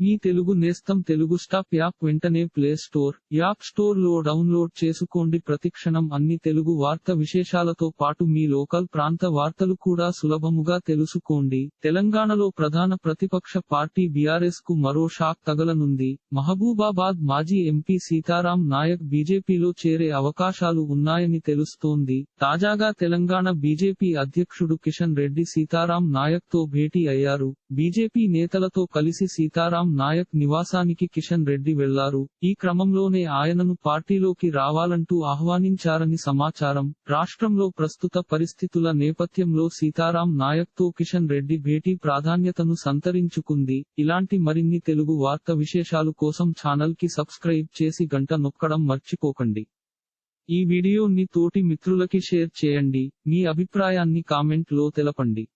మీ తెలుగు నేస్తం Telugu stop app వెంటనే play store app స్టోర్లో డౌన్లోడ్ చేసుకోండి. ప్రతిక్షణం అన్ని తెలుగు వార్త విశేషాలతో పాటు మీ లోకల్ ప్రాంత వార్తలు కూడా సులభముగా తెలుసుకోండి. తెలంగాణలో ప్రధాన ప్రతిపక్ష పార్టీ బీఆర్ఎస్కు మరో షాక్ తగలనుంది. మహబూబాబాద్ మాజీ ఎంపీ సీతారాం నాయక్ బీజేపీలో చేరే అవకాశాలు ఉన్నాయని తెలుస్తోంది. తాజాగా తెలంగాణ బీజేపీ అధ్యక్షుడు కిషన్ రెడ్డి సీతారాం నాయక్తో భేటీ అయ్యారు. బీజేపీ నేతలతో కలిసి సీతారాం నాయక్ నివాసానికి కిషన్ రెడ్డి వెళ్ళారు. ఈ క్రమంలోనే ఆయనను పార్టీలోకి రావాలంటూ ఆహ్వానించారని సమాచారం. రాష్ట్రంలో ప్రస్తుత పరిస్థితుల నేపథ్యంలో సీతారాం నాయక్తో కిషన్ రెడ్డి భేటీ ప్రాధాన్యతను సంతరించుకుంది. ఇలాంటి మరిన్ని తెలుగు వార్త విశేషాలు కోసం ఛానల్కి సబ్స్క్రైబ్ చేసి గంట నొక్కడం మర్చిపోకండి. ఈ వీడియోని తోటి మిత్రులకి షేర్ చేయండి. మీ అభిప్రాయాన్ని కామెంట్లో తెలపండి.